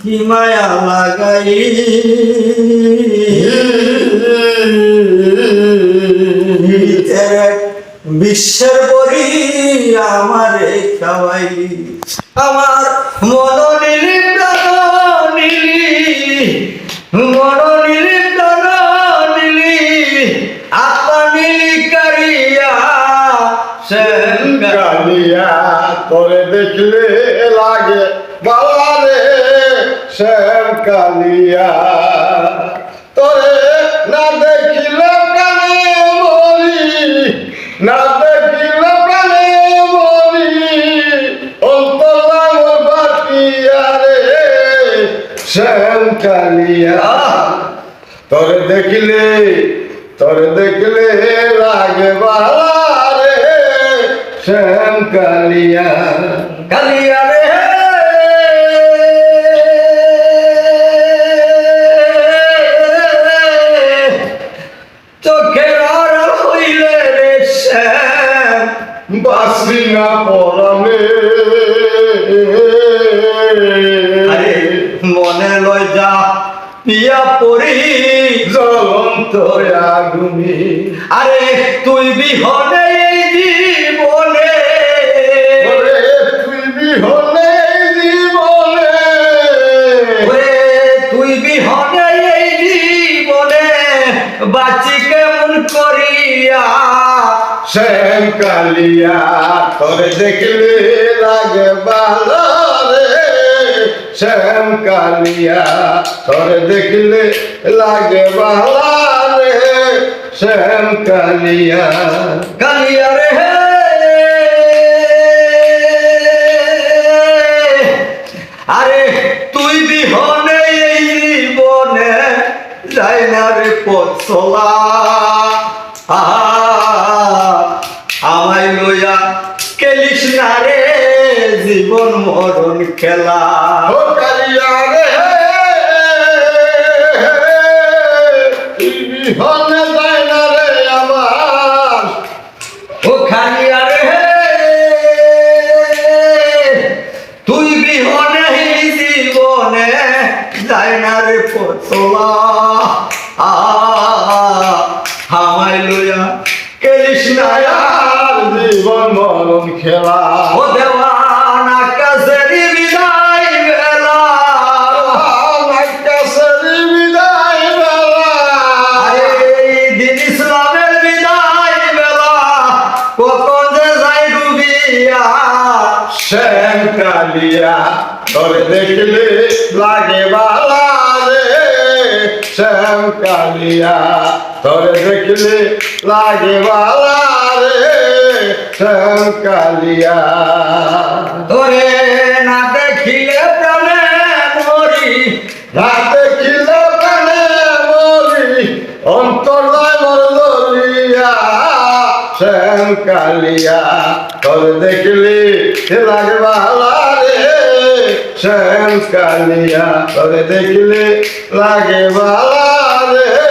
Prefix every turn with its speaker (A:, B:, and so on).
A: কি মায়া লাগাই? বিশ্বের পরি আমারে খাওয়াই। আমার মন মন
B: তোরে দেখলে লাগে বাবারে শ্যাম কালিয়া। তোরে না দেখিলে প্রাণে মরি না দেখিলে প্রাণে মরি বাটিয়া রে শ্যাম কালিয়া। তোরে দেখলে তোরে দেখলে লাগে শ্যাম কালিয়া
A: কালিয়া রে। চোখের আড়াল হইলে রে মনে লয় যা, পিয়া পড়ি
B: জ্বলন্ত আগুনি
A: আরে, তুই বিহনে এই বাঁচি কেমন করিয়া।
B: শ্যাম কালিয়া তোরে দেখলে লাগে ভালো রে। শ্যাম কালিয়া তোরে দেখলে লাগে ভালো রে। শ্যাম কালিয়া
A: কালিয়া রে যাই না রে পথ চলা। আমায় লইয়া খেলিস না রে জীবন মরণ খেলা। যাই না রে পচলা হামাই লইয়া কেলিস না
B: জীবন মরণ খেলা।
A: ও দেওয়ান আকাশের বিদায় বেলা। আরে দিন ইসলামের বিদায় বেলা। কখন যে যাই ডুবিয়া
B: শ্যাম কালিয়া তোরে দেখলে লাগে বালা রে শ্যাম কালিয়া তোরে দেখলে লাগে বালা রে শ্যাম কালিয়া
A: তোরে না দেখিলে প্রাণে মরি
B: রাতে খিলে কানে মরি অন্তর্দয় মরলিয়া শ্যাম কালিয়া তোর দেখলি লাগে বালা শ্যাম কালিয়া তোর দেখলি লাগে বালা রে